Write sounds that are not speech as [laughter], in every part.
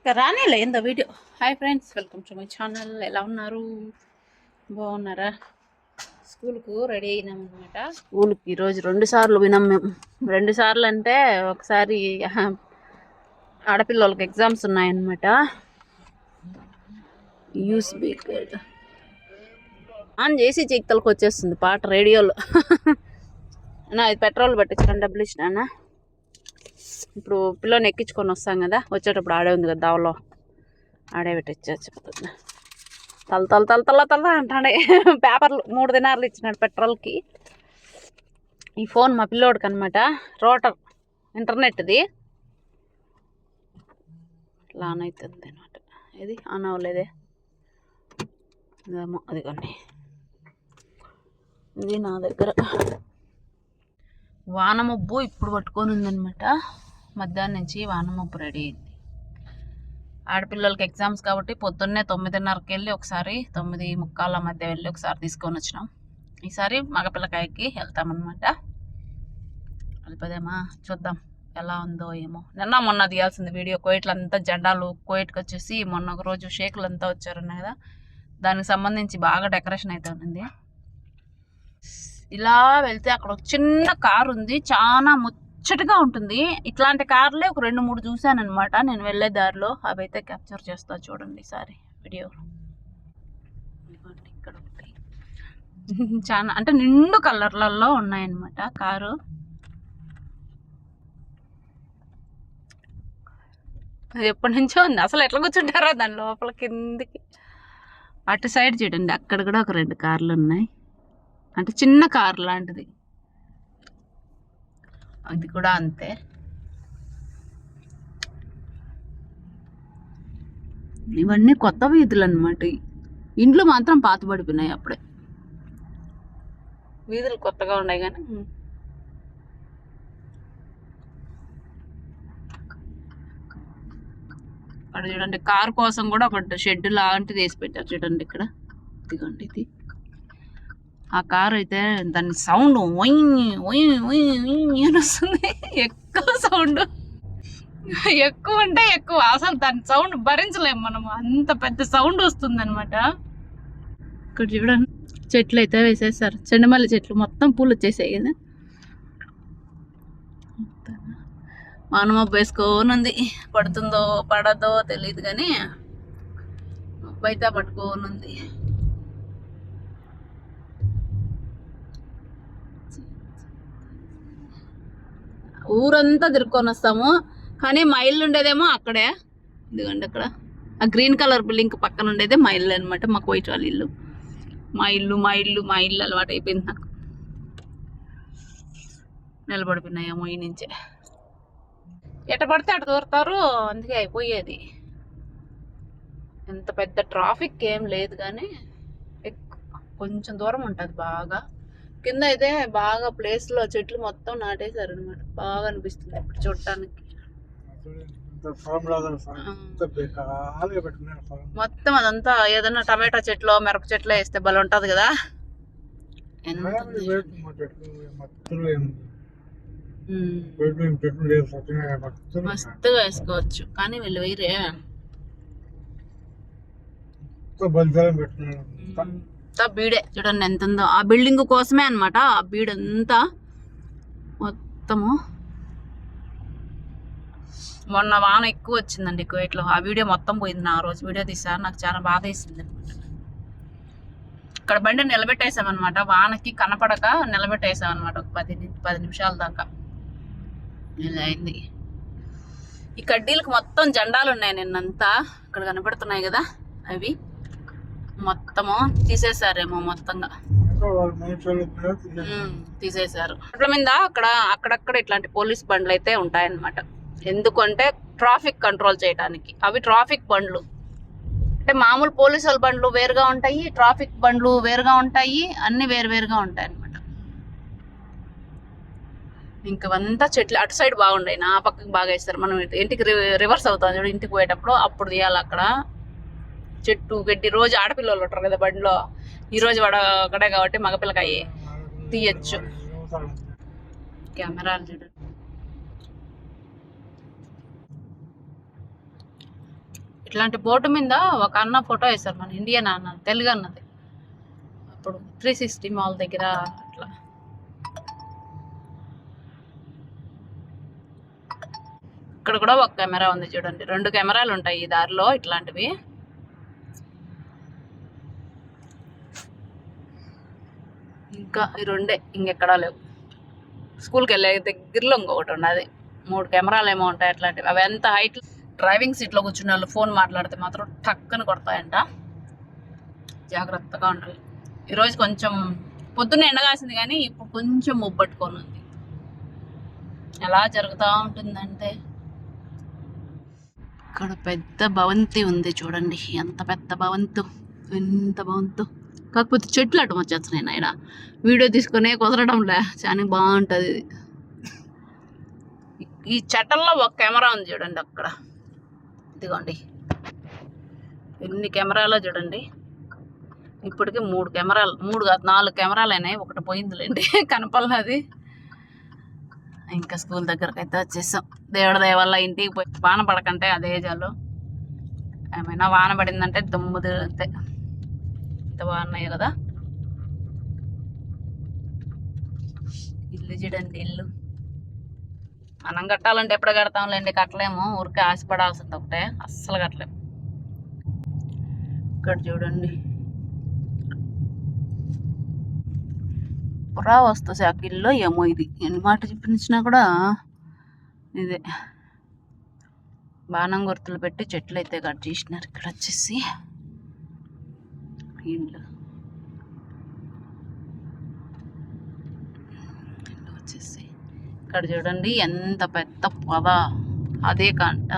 ఇక రానేలే ఏందో video. Hi friends welcome to my channel ఎలా ఉన్నారు? బాగున్నారా? స్కూల్కు రెడీ అయినాం అనమాట స్కూల్కి ఈరోజు రెండు సార్లు వినాం మేము. రెండు సార్లు అంటే ఒకసారి ఆడపిల్లలకి ఎగ్జామ్స్ ఉన్నాయన్నమాట. యూస్ బీక్ ఆన్ చేసి చిక్తలకు వచ్చేస్తుంది పాట రేడియోలో. [laughs] నా ఇది పెట్రోల్ పట్టించడం డబ్బులు ఇచ్చినా ఇప్పుడు పిల్లని ఎక్కించుకొని వస్తాం కదా వచ్చేటప్పుడు ఆడే ఉంది కదా దావలో. ఆడే పెట్టించచ్చు తల తల తల తల తల అంటాడే. పేపర్లు మూడు దినార్లు ఇచ్చినాడు పెట్రోల్కి. ఈ ఫోన్ మా పిల్లోడికి అనమాట రోటర్ ఇంటర్నెట్ది. ఇట్లా ఆన్ అవుతుంది అనమాట ఇది ఆన్ అవ్వలేదే. ఇదేమో అదిగోండి. ఇది నా దగ్గర. వానమబ్బు ఇప్పుడు పట్టుకొని ఉందనమాట మధ్యాహ్నం నుంచి వానమబ్బు రెడీ అయింది. ఆడపిల్లలకి ఎగ్జామ్స్ కాబట్టి పొద్దున్నే తొమ్మిదిన్నరకి వెళ్ళి ఒకసారి తొమ్మిది ముక్కాల మధ్య వెళ్ళి ఒకసారి తీసుకొని వచ్చినాం. ఈసారి మగపిల్లకాయకి వెళ్తామన్నమాట. వెళ్ళిపోదేమా? చూద్దాం ఎలా ఉందో ఏమో. నిన్న మొన్న తీయాల్సింది వీడియో. కోయిట్లంతా జెండాలు కోయిట్కి వచ్చేసి మొన్న ఒక రోజు షేకులు అంతా వచ్చారన్న కదా. దానికి సంబంధించి బాగా డెకరేషన్ అయితే ఉంది ఇలా వెళ్తే అక్కడ ఒక చిన్న కారు ఉంది చాలా ముచ్చటగా ఉంటుంది. ఇట్లాంటి కార్లే ఒక రెండు మూడు చూశాను అనమాట నేను వెళ్ళే దారిలో అవి అయితే క్యాప్చర్ చేస్తా చూడండి ఈసారి వీడియోలో. ఇక్కడ ఒకటి [laughs] చాలా అంటే నిండు కలర్లలో ఉన్నాయన్నమాట కారు. అది ఎప్పటి నుంచో ఉంది. అసలు ఎట్లా కూర్చుంటారో దాని లోపల కిందికి. అటు సైడ్ చూడండి అక్కడ కూడా ఒక రెండు కార్లు ఉన్నాయి. అంటే చిన్న కార్ లాంటిది. అది కూడా అంతే. ఇవన్నీ కొత్త వీధులు అనమాట ఇండ్లు మాత్రం పాతబడిపోయినాయి అప్పుడే. వీధులు కొత్తగా ఉన్నాయి కానీ అక్కడ చూడండి కార్ కోసం కూడా ఒక షెడ్ లాంటిది వేసి పెట్టారు చూడండి ఇక్కడ. ఇదిగోండి ఇది. ఆ కారు అయితే దాని సౌండ్ ఒయ్ ఒయ్ ఒయ్ ఒయ్ అని వస్తుంది. ఎక్కువ సౌండ్. ఎక్కువ అంటే ఎక్కువ. అసలు దాని సౌండ్ భరించలేము మనం. అంత పెద్ద సౌండ్ వస్తుంది అనమాట ఇక్కడ చూడండి. చెట్లు అయితే వేసేసారు చెండమల్లి చెట్లు మొత్తం పూలు వచ్చేసాయి కదా. మానమబ్బు వేసుకొని ఉంది. పడుతుందో పడదో తెలియదు కానీ మబ్బు పట్టుకోనుంది ఊరంతా తిరుక్కొని వస్తాము. కానీ మైళ్ళు ఉండేదేమో అక్కడే. ఎందుకంటే అక్కడ. ఆ గ్రీన్ కలర్ బిల్డింగ్ పక్కన ఉండేదే మా ఇల్లు అనమాట మాకు వైట్ వాళ్ళ ఇల్లు. మా ఇల్లు మా ఇల్లు మా ఇల్లు అలవాటు అయిపోయింది నాకు. నిలబడిపోయినాయేమో ఈ నుంచే. ఎట పడితే అటు దూరతారు అందుకే అయిపోయేది. ఎంత పెద్ద ట్రాఫిక్ ఏం లేదు కానీ ఎక్కు- కొంచెం దూరం ఉంటుంది బాగా. కింద అయితే బాగా ప్లేస్లో చెట్లు మొత్తం నాటేశారు అనమాట బాగా అనిపిస్తుంది ఇప్పుడు చూడటానికి. మొత్తం అదంతా ఏదైనా టమాటా చెట్లు మిరప చెట్లు వేస్తే భలే ఉంటది కదా. మస్తుగా వేసుకోవచ్చు కానీ వీళ్ళు వేరే అంతా బీడే. చూడండి ఎంత ఉందో ఆ బిల్డింగ్ కోసమే అనమాట ఆ బీడంతా మొత్తము. మొన్న వాన ఎక్కువ వచ్చిందండి కువైట్లో. ఆ వీడియో మొత్తం పోయింది నా రోజు. వీడియో తీసాను నాకు చాలా బాధ వేసింది ఇక్కడ బండి నిలబెట్టేసామన్నమాట. వానకి కనపడక నిలబెట్టేసామన్నమాట. ఒక పది ని- పది నిమిషాల దాకా. ఇలా అయింది. ఈ కడ్డీలకు మొత్తం జెండాలు ఉన్నాయి నిన్నంతా. ఇక్కడ కనపడుతున్నాయి కదా అవి. మొత్తము తీసేసారేమో మొత్తంగా. తీసేశారు రోడ్ల మీద అక్కడ అక్కడక్కడ ఇట్లాంటి పోలీస్ బండ్లు అయితే ఉంటాయన్నమాట. ఎందుకంటే ట్రాఫిక్ కంట్రోల్ చేయడానికి అవి ట్రాఫిక్ బండ్లు. అంటే మామూలు పోలీసు వాళ్ళ బండ్లు వేరుగా ఉంటాయి ట్రాఫిక్ బండ్లు వేరుగా ఉంటాయి అన్ని వేరు వేరుగా ఉంటాయి అనమాట ఇంకవంతా చెట్లు అటు సైడ్ బాగుంటాయి నా పక్కకి బాగా వేస్తారు. మనం ఇటు- ఇంటికి రివర్స్ అవుతాం చూడు ఇంటికి పోయేటప్పుడు అప్పుడు తీయాలి అక్కడ. చెట్టు గడ్డి రోజు ఆడపిల్లలు ఉంటారు కదా బండిలో. ఈ రోజు వాడ కాబట్టి మగపిల్లకాయ. తీయచ్చు. కెమెరాలు చూడండి ఇట్లాంటి బోర్డు మీద ఒక అన్న ఫోటో వేశారు మన ఇండియన్ అన్న తెలుగు అన్నది. అప్పుడు త్రీ సిక్స్టీ మాల్ దగ్గర అట్లా. ఇక్కడ కూడా ఒక కెమెరా ఉంది చూడండి. రెండు కెమెరాలు ఉంటాయి ఈ దారిలో ఇట్లాంటివి. ఇంకా ఈ రెండే ఇంకెక్కడా లేవు. స్కూల్కి వెళ్ళే దగ్గరలో ఇంకొకటి ఉన్నది. మూడు కెమెరాలు ఏమో ఉంటాయి అట్లాంటివి. అవి ఎంత హైట్ డ్రైవింగ్ సీట్లో కూర్చున్న వాళ్ళు ఫోన్ మాట్లాడితే మాత్రం టక్కని కొడతాయంట. జాగ్రత్తగా ఉండాలి. ఈరోజు కొంచెం పొద్దున్న ఎండగాసింది కానీ ఇప్పుడు కొంచెం ముబ్బట్టుకొని ఉంది. ఎలా జరుగుతూ ఉంటుందంటే ఇక్కడ పెద్ద భవంతి ఉంది చూడండి. ఎంత పెద్ద భవంతు? ఎంత భవంతు? కాకపోతే చెట్లు అటు వచ్చేస్తున్నాయి నాయన. వీడియో తీసుకునే కుదరడంలే చాలా బాగుంటుంది. ఇది ఈ చెట్టల్లో ఒక కెమెరా ఉంది చూడండి అక్కడ. ఇదిగోండి. ఎన్ని కెమెరాలో చూడండి. ఇప్పటికే మూడు కెమెరాలు మూడు కాదు నాలుగు కెమెరాలు అయినాయి. ఒకటి పోయిందిలేండి. [laughs] కనపల్లది ఇంకా స్కూల్ దగ్గరకు అయితే వచ్చేసాం. దేవుడి దయ వల్ల ఇంటికి పోయి వాన పడకంటే అదే చాలు. ఏమైనా వాన పడిందంటే దుమ్ము తిరుగుతే. ఎంత బాగున్నాయి కదా? ఇల్లు చూడండి ఇల్లు. మనం కట్టాలంటే ఎప్పుడు కడతాంలేండి కట్టలేము. ఊరికే ఆశపడాల్సింది ఒకటే అస్సలు కట్టలేము. ఇక్కడ చూడండి. పురావస్తు శాఖ ఇల్లు ఏమో ఇది. ఎన్ని మాట చూపించినా కూడా ఇదే. బాణం గుర్తులు పెట్టి చెట్లు అయితే కట్ చేసినారు. ఇక్కడ వచ్చేసి ఇల్లు వచ్చేసి ఇక్కడ చూడండి ఎంత పెద్ద పొద. అదే కంట.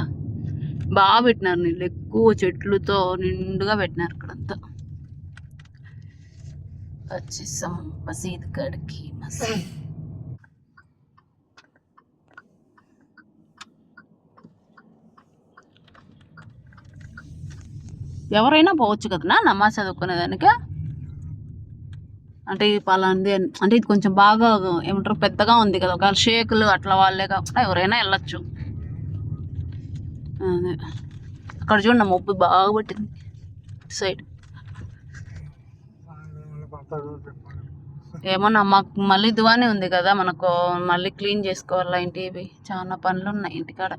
బాగా పెట్టినారు నీళ్ళు ఎక్కువ చెట్లతో నిండుగా పెట్టినారు ఇక్కడంతా. వచ్చేసాం మసీద్ కాడికి మసీద్. ఎవరైనా పోవచ్చు కదా నమాజ్ చదువుకునేదానికి అంటే ఈ పలాంది అంటే ఇది కొంచెం బాగా ఏమంటారు పెద్దగా ఉంది కదా ఒకవేళ షేకులు అట్లా వాళ్ళే కాకుండా ఎవరైనా వెళ్ళచ్చు. అదే. అక్కడ చూడండి మొబ్బు బాగా పట్టింది సైడ్. ఏమన్నా మాకు మళ్ళీ దువానే ఉంది కదా మనకు మళ్ళీ క్లీన్ చేసుకోవాలా ఇంటివి చాలా పనులు ఉన్నాయి ఇంటికాడ.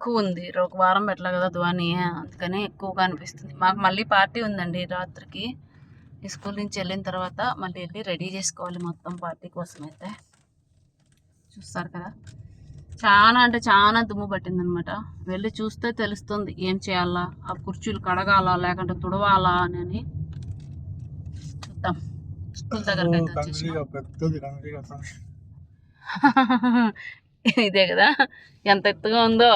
ఎక్కువ ఉంది ఒక వారం పెట్టలే కదా దువాని అందుకని ఎక్కువగా అనిపిస్తుంది. మాకు మళ్ళీ పార్టీ ఉందండి రాత్రికి. స్కూల్ నుంచి వెళ్ళిన తర్వాత మళ్ళీ వెళ్ళి రెడీ చేసుకోవాలి మొత్తం పార్టీ కోసం అయితే చూస్తారు కదా. చాలా అంటే చాలా దుమ్ము పట్టిందనమాట. వెళ్ళి చూస్తే తెలుస్తుంది ఏం చేయాలా ఆ కుర్చీలు కడగాలా లేకుంటే తుడవాలా అని. చూద్దాం. స్కూల్ దగ్గరకు. [laughs] ఇదే కదా. ఎంత ఎత్తుగా ఉందో.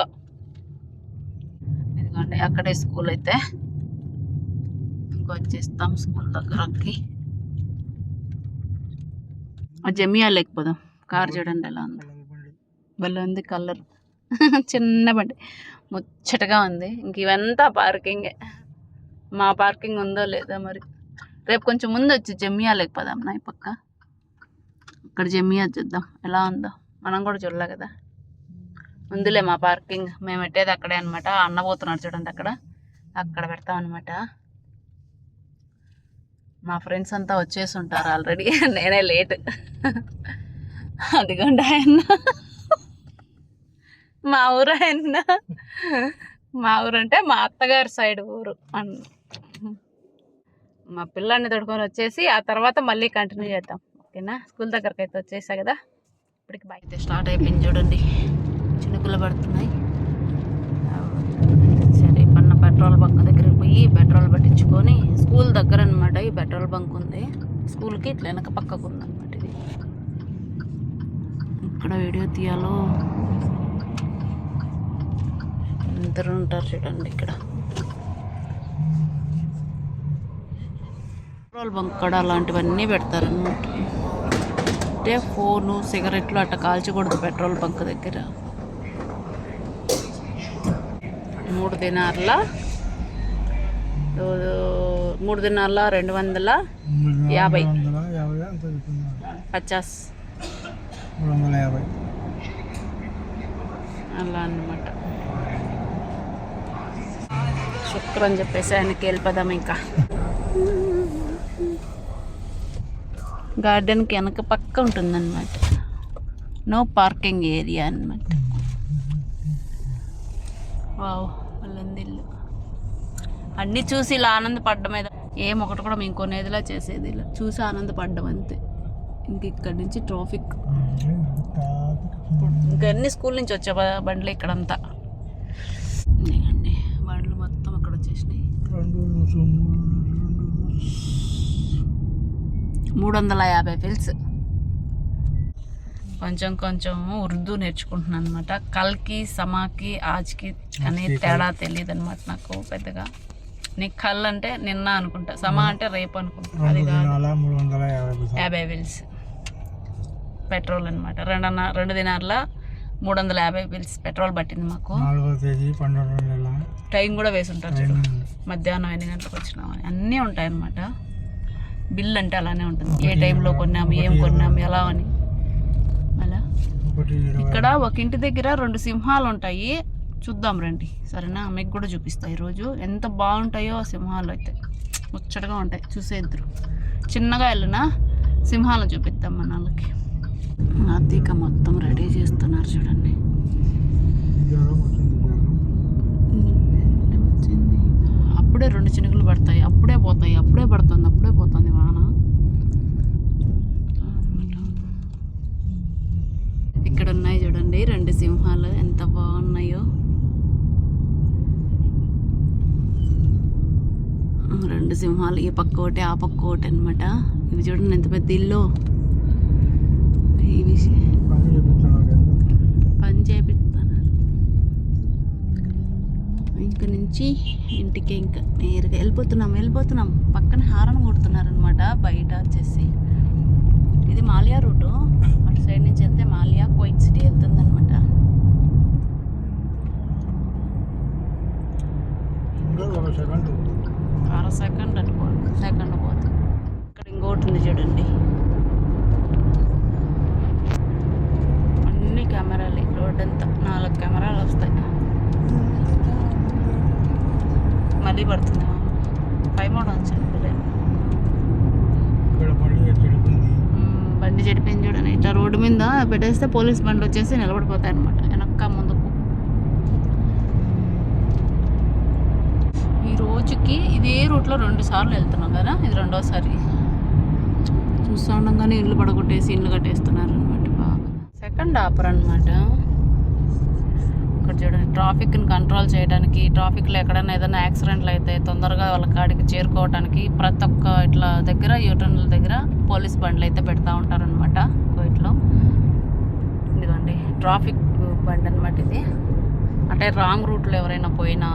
ఇదిగోండి అక్కడే స్కూల్ అయితే. ఇంకొచ్చేస్తాం స్కూల్ దగ్గరకి. జమియా లేకపోదాం కార్ చూడండి ఎలా ఉంది. భలే ఉంది కలర్. [laughs] చిన్న బండి. ముచ్చటగా ఉంది. ఇంక ఇవంతా పార్కింగే. మా పార్కింగ్ ఉందో లేదో మరి. రేపు కొంచెం ముందు వచ్చి జమియా లేకపోదాం నా ఈ పక్క. ఇక్కడ జమియా చూద్దాం. ఎలా ఉందో. మనం కూడా చూడలే కదా. ఉందిలే మా పార్కింగ్. మేము పెట్టేది అక్కడే అనమాట అన్న పోతున్నాడు చూడండి అక్కడ. అక్కడ పెడతాం అనమాట మా ఫ్రెండ్స్ అంతా వచ్చేసి ఉంటారు ఆల్రెడీ. [laughs] నేనే లేట్. అదిగోండి ఆయన. మా ఊరు ఆయన. మా ఊరు అంటే మా అత్తగారి సైడ్ ఊరు. అన్న మా పిల్లాన్ని తొడుకొని వచ్చేసి ఆ తర్వాత మళ్ళీ కంటిన్యూ చేద్దాం. ఓకేనా? స్కూల్ దగ్గరకు అయితే వచ్చేసా కదా? ఇప్పటికి బయట స్టార్ట్ అయిపోయింది చూడండి. చినుకులు పడుతున్నాయి. సరే పన్న పెట్రోల్ బంక్ దగ్గరికి పోయి పెట్రోల్ పట్టించుకొని స్కూల్ దగ్గర అనమాట ఈ పెట్రోల్ బంక్ ఉంది. స్కూల్కి ఇట్లా వెనక పక్కకు ఉందన్నమాట ఇది. ఇక్కడ వీడియో తీయాలో ఇద్దరు ఉంటారు చూడండి ఇక్కడ. పెట్రోల్ బంక్ కూడా అలాంటివన్నీ పెడతారన్నమాట. అంటే ఫోను సిగరెట్లు అట్లా కాల్చకూడదు పెట్రోల్ బంక్ దగ్గర. మూడు దినార్ల. మూడు దినాల రెండు వందల యాభై. పచాస్ అలా అన్నమాట. శుక్రం చెప్పేసి ఆయనకి వెళ్ళిపోదాం ఇంకా. గార్డెన్కి వెనక పక్క ఉంటుందన్నమాట. నో పార్కింగ్ ఏరియా అన్నమాట. వావ్. అన్నీ చూసి ఇలా ఆనందపడ్డం మీద ఏం ఒకటి కూడా మేము కొనేదిలా చేసేది ఇలా. చూసి ఆనందపడ్డం అంతే. ఇంక ఇక్కడి నుంచి ట్రాఫిక్. ఇంకా అన్ని స్కూల్ నుంచి వచ్చే బండ్లు ఇక్కడంతా. బండ్లు మొత్తం అక్కడ వచ్చేసినాయి. మూడు వందల యాభై ఫిల్స్. కొంచెం కొంచెం ఉర్దూ నేర్చుకుంటున్నాను అనమాట కల్కి సమాకి ఆజ్కి అనే తేడా తెలియదు అనమాట నాకు పెద్దగా. నీకు కల్ అంటే నిన్న అనుకుంటా సమా అంటే రేపు అనుకుంటా. అది కాదు. యాభై బిల్స్. పెట్రోల్ అనమాట రెండు రెండు దినార్ల మూడు వందల యాభై బిల్స్ పెట్రోల్ పట్టింది మాకు. టైం కూడా వేసి ఉంటారు చూడు మధ్యాహ్నం ఎన్ని గంటలకు వచ్చినామని అన్నీ ఉంటాయన్నమాట. బిల్ అంటే అలానే ఉంటుంది. ఏ టైంలో కొన్నాము ఏం కొన్నాము ఎలా అని. అలా ఇక్కడ ఒక ఇంటి దగ్గర రెండు సింహాలు ఉంటాయి. చూద్దాం రండి. సరేనా? మీకు కూడా చూపిస్తా. ఈరోజు ఎంత బాగుంటాయో ఆ సింహాలు అయితే. ముచ్చటగా ఉంటాయి. చూసేద్దరు. చిన్నగా వెళ్ళినా? సింహాలను చూపిద్దాం మన వాళ్ళకి. ఆర్థిక మొత్తం రెడీ చేస్తున్నారు చూడండి. అప్పుడే రెండు చినుకులు పడతాయి. అప్పుడే పోతాయి. అప్పుడే పడుతుంది. అప్పుడే పోతుంది వాన. ఇక్కడ ఉన్నాయి చూడండి రెండు సింహాలు ఎంత బాగున్నాయో రెండు సింహాలు ఈ పక్క ఒకటి ఆ పక్క ఒకటి అనమాట ఇవి చూడండి ఎంత పెద్ద ఇల్లు. ఇవి పని చేపిస్తున్నారు ఇంక నుంచి ఇంటికి ఇంకా నేరుగా వెళ్ళిపోతున్నాం వెళ్ళిపోతున్నాం. పక్కన హారన్ కొడుతున్నారు అనమాట బయట వచ్చేసి. ఇది మాలియా రూటు అటు సైడ్ నుంచి వెళ్తే మాలియా కోయిట్ సిటీ వెళ్తుంది అనమాట ఇంకా ఒక సెకండ్ అర సెకండ్ అటు పో సెకండ్ పోతుంది ఇక్కడ ఇంకోటి ఉంది చూడండి అన్ని కెమెరాలు రోడ్ అంతా నాలుగు కెమెరాలు వస్తాయి మళ్ళీ పడుతుందా పై మోడ ఉంచండి ఇక్కడ పని చెడిపోయింది మ్మ్, బండి చెడిపోయింది చూడండి. ఇట్లా రోడ్డు మీద పెట్టేస్తే పోలీస్ బండి వచ్చేసి నిలబడిపోతాయి అనమాట వెనక్క ముందుకు. ఈ రోజుకి ఇదే రూట్లో రెండు సార్లు వెళ్తున్నాం కదా? ఇది రెండోసారి. చూస్తూ ఉండగానే ఇల్లు పడగొట్టేసి ఇల్లు కట్టేస్తున్నారు అనమాట బాగా. సెకండ్ ఆఫర్ అనమాట ఇక్కడ చూడండి ట్రాఫిక్ని కంట్రోల్ చేయడానికి ట్రాఫిక్లో ఎక్కడైనా ఏదైనా యాక్సిడెంట్లు అయితే తొందరగా వాళ్ళ కాడికి చేరుకోవడానికి ప్రతి ఒక్క ఇట్లా దగ్గర యూటర్న్ల దగ్గర పోలీస్ బండ్లు అయితే పెడతా ఉంటారనమాట కోయిట్లో. ఇదిగోండి ట్రాఫిక్ బండి అనమాట ఇది. అంటే రాంగ్ రూట్లో ఎవరైనా పోయినా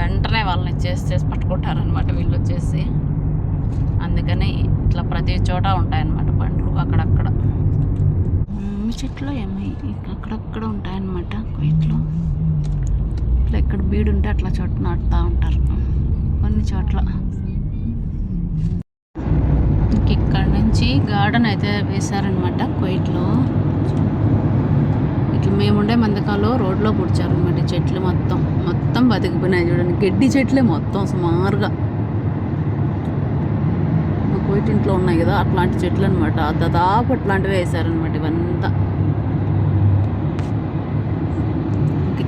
వెంటనే వాళ్ళని చేసి చేసి పట్టుకుంటారనమాట వీళ్ళు వచ్చేసి. అందుకని ఇట్లా ప్రతి చోట ఉంటాయన్నమాట బండ్లు అక్కడక్కడ. చెట్లు ఏమై అక్కడక్కడ ఉంటాయన్నమాట కొయిట్లో. ఇట్లా ఎక్కడ బీడు ఉంటే అట్లా చోట నాటుతూ ఉంటారు. కొన్ని చోట్ల. ఇక్కడ నుంచి గార్డెన్ అయితే వేశారనమాట కొయిట్లో. ఇట్లా మేముండే మందకాలో రోడ్లో పుడిచారనమాట చెట్లు మొత్తం. మొత్తం బతికిపోయినాయి చూడండి. గడ్డి చెట్లే మొత్తం సుమారుగా. మా ఇంట్లో ఉన్నాయి కదా అట్లాంటి చెట్లు అనమాట దాదాపు అట్లాంటివి వేశారనమాట ఇవంతా.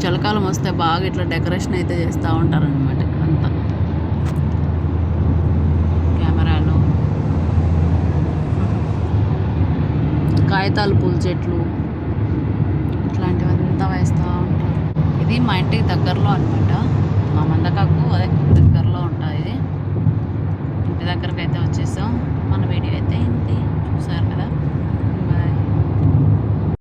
చలికాలం వస్తే బాగా ఇట్లా డెకరేషన్ అయితే చేస్తూ ఉంటారనమాట ఇక్కడంతా. కెమెరాలు. కాగితాలు పూల చెట్లు. ఇట్లాంటివంతా వేస్తూ ఉంటారు. ఇది మా ఇంటికి దగ్గరలో అనమాట మా మందకాకు అదే దగ్గరలో ఉంటుంది ఇంటి దగ్గరకైతే వచ్చేసాం. మన వీడియో అయితే ఇంటి చూసారు కదా?